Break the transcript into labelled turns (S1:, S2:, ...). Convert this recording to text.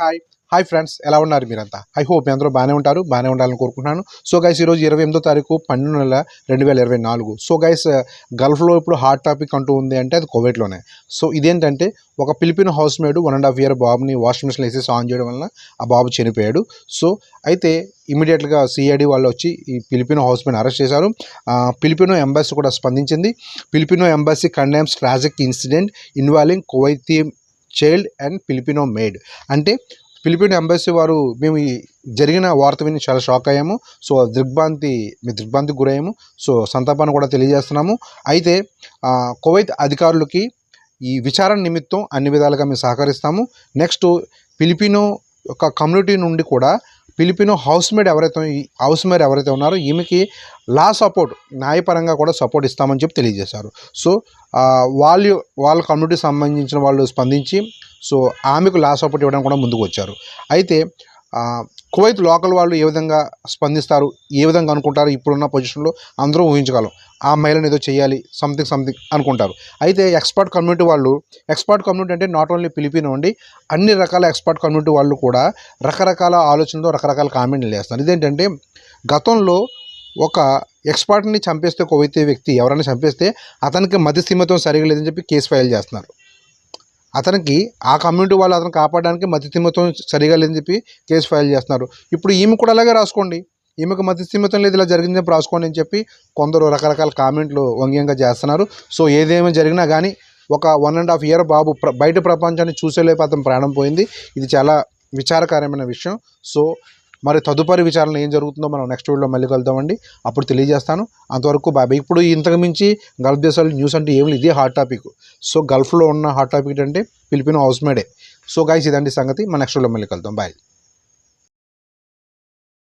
S1: Hi hi friends ఎలా ఉన్నారు మీరంతా? ఐ హోప్ మీ అందరూ బాగానే ఉంటారు బాగానే ఉండాలని కోరుకుంటున్నాను. సో గైస్ ఈరోజు ఇరవై ఎనిమిదో తారీఖు పన్నెండు నెల రెండు వేల ఇరవై నాలుగు. సో గైస్ uh, గల్ఫ్లో ఇప్పుడు హాట్ టాపిక్ అంటూ ఉంది అంటే అది కోవిడ్లోనే. సో ఇదేంటంటే ఒక Philippine house maid one and half year బాబుని వాషింగ్ మిషన్ వేసేసి ఆన్ చేయడం వలన ఆ బాబు చనిపోయాడు. సో అయితే ఇమీడియట్గా సిఐడి వాళ్ళు వచ్చి ఈ ఫిలిపినో హౌస్ మేడ్ అరెస్ట్ చేశారు. ఫిలిపినో ఎంబసీ కూడా స్పందించింది. Filipino embassy condemns tragic incident involving Kuwaiti child and Filipino maid. అంటే ఫిలిపిన్ ఎంబసీ వారు మేము జరిగిన వార్త విని చాలా షాక్ అయ్యాము. సో దిగ్భ్రాంతి మీ దిగ్భ్రాంతికి గురయ్యాము. సో సంతాపాన్ని కూడా తెలియజేస్తున్నాము. అయితే కువైత్ అధికారులకి ఈ విచారణ నిమిత్తం అన్ని విధాలుగా మేము సహకరిస్తాము. నెక్స్ట్ ఫిలిపినో యొక్క కమ్యూనిటీ నుండి కూడా ఫిలిపినో హౌస్ మేడ్ ఎవరైతే హౌస్ మేడ్ ఎవరైతే ఉన్నారో ఈమెకి లా సపోర్ట్ న్యాయపరంగా కూడా సపోర్ట్ ఇస్తామని చెప్పి తెలియజేశారు. సో వాళ్ళు వాళ్ళ కమ్యూనిటీకి సంబంధించిన వాళ్ళు స్పందించి సో ఆమెకు లా సపోర్ట్ ఇవ్వడం కూడా ముందుకు వచ్చారు. అయితే కువైత్ లోకల్ వాళ్ళు ఏ విధంగా స్పందిస్తారు ఏ విధంగా అనుకుంటారు ఇప్పుడున్న పొజిషన్లో అందరూ ఊహించగలం. ఆ మహిళను ఏదో చేయాలి సంథింగ్ సంథింగ్ అనుకుంటారు. అయితే ఎక్స్పర్ట్ కమ్యూనిటీ వాళ్ళు ఎక్స్పర్ట్ కమ్యూనిటీ అంటే నాట్ ఓన్లీ పిలిపిన అండి అన్ని రకాల ఎక్స్పర్ట్ కమ్యూనిటీ వాళ్ళు కూడా రకరకాల ఆలోచనతో రకరకాల కామెంట్లు వేస్తారు ఇదేంటంటే గతంలో ఒక ఎక్స్పర్ట్ని చంపేస్తే కువైతే వ్యక్తి ఎవరైనా చంపేస్తే అతనికి మధ్యస్థిమతం సరిగా లేదని చెప్పి కేసు ఫైల్ చేస్తున్నారు. అతనికి ఆ కమ్యూనిటీ వాళ్ళు అతను కాపాడడానికి మతిస్థిమత్వం సరిగా లేదని చెప్పి కేసు ఫైల్ చేస్తున్నారు. ఇప్పుడు ఈమె కూడా అలాగే రాసుకోండి. ఈమెకు మతిస్థిమితం లేదు ఇలా జరిగిందని రాసుకోండి అని చెప్పి కొందరు రకరకాల కామెంట్లు వ్యంగ్యంగా చేస్తున్నారు. సో ఏదేమి జరిగినా కానీ ఒక వన్ అండ్ హాఫ్ ఇయర్ బాబు బయట ప్రపంచాన్ని చూసేలేపు అతను ప్రాణం పోయింది. ఇది చాలా విచారకరమైన విషయం. సో మరి తదుపరి విచారణ ఏం జరుగుతుందో మనం నెక్స్ట్ వీడియోలో మళ్ళీ కలుద్దామండి. అప్పుడు తెలియజేస్తాను. అంతవరకు బాబాయ్ ఇప్పుడు ఇంతకు మించి గల్ఫ్ దేశాలు న్యూస్ అంటే ఏమి లేదు. ఇదే హాట్ టాపిక్ సో గల్ఫ్లో ఉన్న హాట్ టాపిక్ అంటే ఫిలిపినో హౌస్ మేడే సో గైస్ ఇదండి సంగతి. మన నెక్స్ట్ వీడియోలో మళ్ళీ కలుద్దాం. బాయ్